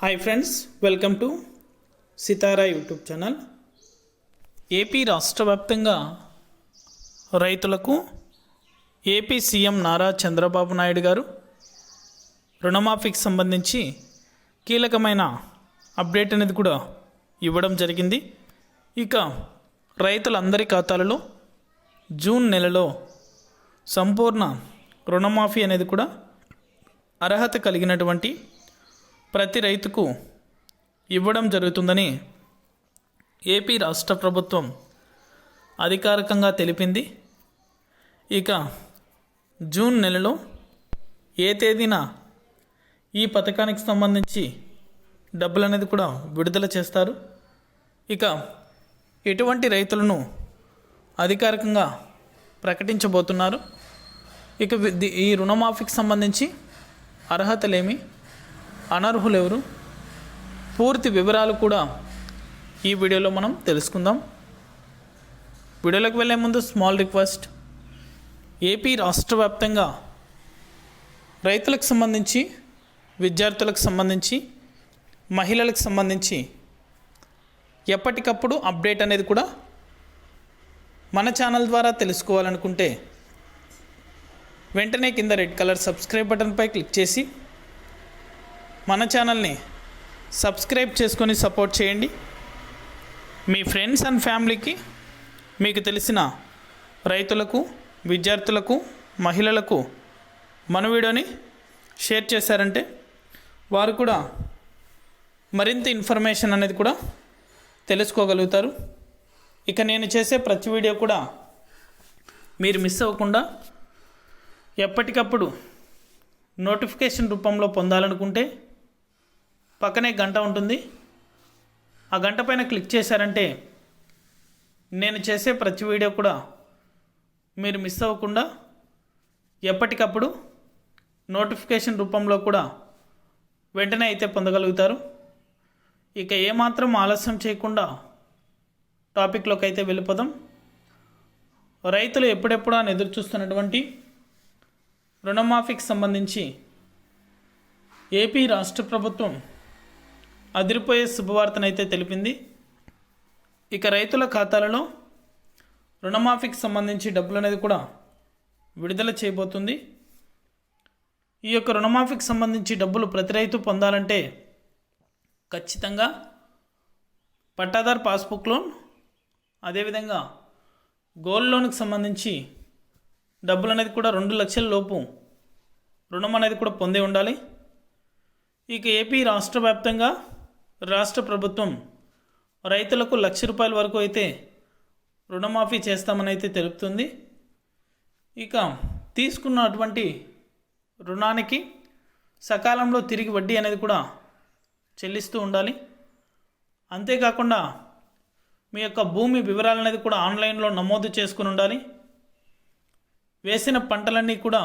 Hi friends welcome to Sitara YouTube channel AP రాష్ట్ర వ్యాప్తంగా రైతులకు ఏపీ సీఎం నారా చంద్రబాబు నాయుడు గారు రుణమాఫీకి సంబంధించి కీలకమైన అప్డేట్ అనేది కూడా ఇవ్వడం జరిగింది. ఇక రైతులందరి ఖాతాలలో జూన్ నెలలో సంపూర్ణ రుణమాఫీ అనేది కూడా అర్హత కలిగినటువంటి ప్రతి రైతుకు ఇవ్వడం జరుగుతుందని ఏపీ రాష్ట్ర ప్రభుత్వం అధికారికంగా తెలిపింది. ఇక జూన్ నెలలో ఏ తేదీన ఈ పథకానికి సంబంధించి డబ్బులు అనేది కూడా విడుదల చేస్తారు. ఇక ఎటువంటి రైతులను అధికారికంగా ప్రకటించబోతున్నారు. ఇక వి- ఈ రుణమాఫీకి సంబంధించి అర్హతలేమి? అనర్హులు ఎవరు పూర్తి వివరాలు కూడా ఈ వీడియోలో మనం తెలుసుకుందాం. వీడియోలోకి వెళ్ళే ముందు స్మాల్ రిక్వెస్ట్. ఏపీ రాష్ట్ర వ్యాప్తంగా రైతులకు సంబంధించి విద్యార్థులకు సంబంధించి మహిళలకు సంబంధించి ఎప్పటికప్పుడు అప్డేట్ అనేది కూడా మన ఛానల్ ద్వారా తెలుసుకోవాలనుకుంటే వెంటనే కింద రెడ్ కలర్ సబ్స్క్రైబ్ బటన్పై క్లిక్ చేసి మన ఛానల్ని సబ్స్క్రైబ్ చేసుకొని సపోర్ట్ చేయండి. మీ ఫ్రెండ్స్ అండ్ ఫ్యామిలీకి మీకు తెలిసిన రైతులకు విద్యార్థులకు మహిళలకు మన వీడియోని షేర్ చేశారంటే వారు కూడా మరింత ఇన్ఫర్మేషన్ అనేది కూడా తెలుసుకోగలుగుతారు. ఇక నేను చేసే ప్రతి వీడియో కూడా మీరు మిస్ అవ్వకుండా ఎప్పటికప్పుడు నోటిఫికేషన్ రూపంలో పొందాలనుకుంటే పక్కనే గంట ఉంటుంది. ఆ గంట పైన క్లిక్ చేశారంటే నేను చేసే ప్రతి వీడియో కూడా మీరు మిస్ అవ్వకుండా ఎప్పటికప్పుడు నోటిఫికేషన్ రూపంలో కూడా వెంటనే అయితే పొందగలుగుతారు. ఇక ఏమాత్రం ఆలస్యం చేయకుండా టాపిక్లోకి అయితే వెళ్ళిపోదాం. రైతులు ఎప్పుడెప్పుడు అని ఎదురు చూస్తున్నటువంటి రుణమాఫీకి సంబంధించి ఏపీ రాష్ట్ర ప్రభుత్వం అదిరిపోయే శుభవార్తనైతే తెలిపింది. ఇక రైతుల ఖాతాలలో రుణమాఫీకి సంబంధించి డబ్బులు అనేది కూడా విడుదల చేయబోతుంది. ఈ యొక్క రుణమాఫీకి సంబంధించి డబ్బులు ప్రతి రైతు పొందాలంటే ఖచ్చితంగా పట్టాదార్ పాస్బుక్ లోన్ అదేవిధంగా గోల్డ్ లోన్కి సంబంధించి డబ్బులు అనేది కూడా రెండు లక్షల లోపు రుణం అనేది కూడా పొంది ఉండాలి. ఇక ఏపీ రాష్ట్ర వ్యాప్తంగా రాష్ట్ర ప్రభుత్వం రైతులకు లక్ష రూపాయల వరకు అయితే రుణమాఫీ చేస్తామని అయితే తెలుపుతుంది. ఇక తీసుకున్నటువంటి రుణానికి సకాలంలో తిరిగి వడ్డీ అనేది కూడా చెల్లిస్తూ ఉండాలి. అంతేకాకుండా మీ యొక్క భూమి వివరాలు అనేది కూడా ఆన్లైన్లో నమోదు చేసుకుని ఉండాలి. వేసిన పంటలన్నీ కూడా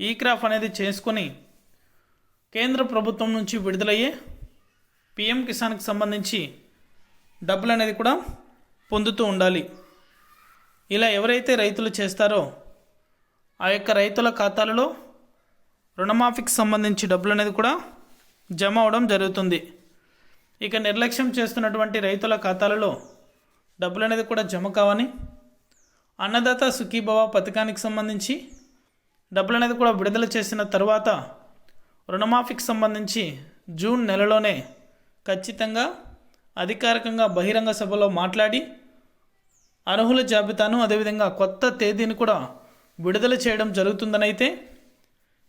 ఈ క్రాఫ్ అనేది చేసుకొని కేంద్ర ప్రభుత్వం నుంచి విడుదలయ్యే పిఎం కిసాన్కి సంబంధించి డబ్బులు అనేది కూడా పొందుతూ ఉండాలి. ఇలా ఎవరైతే రైతులు చేస్తారో ఆ యొక్క రైతుల ఖాతాలలో రుణమాఫీకి సంబంధించి డబ్బులు అనేది కూడా జమ అవడం జరుగుతుంది. ఇక నిర్లక్ష్యం చేస్తున్నటువంటి రైతుల ఖాతాలలో డబ్బులు అనేది కూడా జమ కావని అన్నదాత సుఖీభవ పథకానికి సంబంధించి డబ్బులు అనేది కూడా విడుదల చేసిన తర్వాత రుణమాఫీకి సంబంధించి జూన్ నెలలోనే ఖచ్చితంగా అధికారికంగా బహిరంగ సభలో మాట్లాడి అర్హుల జాబితాను అదేవిధంగా కొత్త తేదీని కూడా విడుదల చేయడం జరుగుతుందనైతే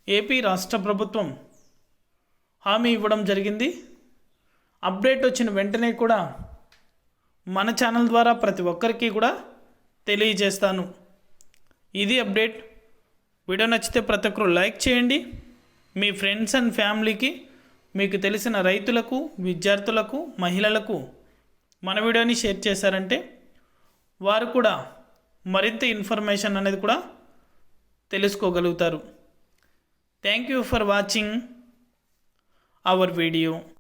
ఏపీ రాష్ట్ర ప్రభుత్వం హామీ ఇవ్వడం జరిగింది. అప్డేట్ వచ్చిన వెంటనే కూడా మన ఛానల్ ద్వారా ప్రతి ఒక్కరికి కూడా తెలియజేస్తాను. ఇది అప్డేట్. వీడియో నచ్చితే ప్రతి ఒక్కరు లైక్ చేయండి. మీ ఫ్రెండ్స్ అండ్ ఫ్యామిలీకి మీకు తెలిసిన రైతులకు విద్యార్థులకు మహిళలకు మన వీడియోని షేర్ చేశారంటే వారు కూడా మరింత ఇన్ఫర్మేషన్ అనేది కూడా తెలుసుకోగలుగుతారు. Thank you for watching our video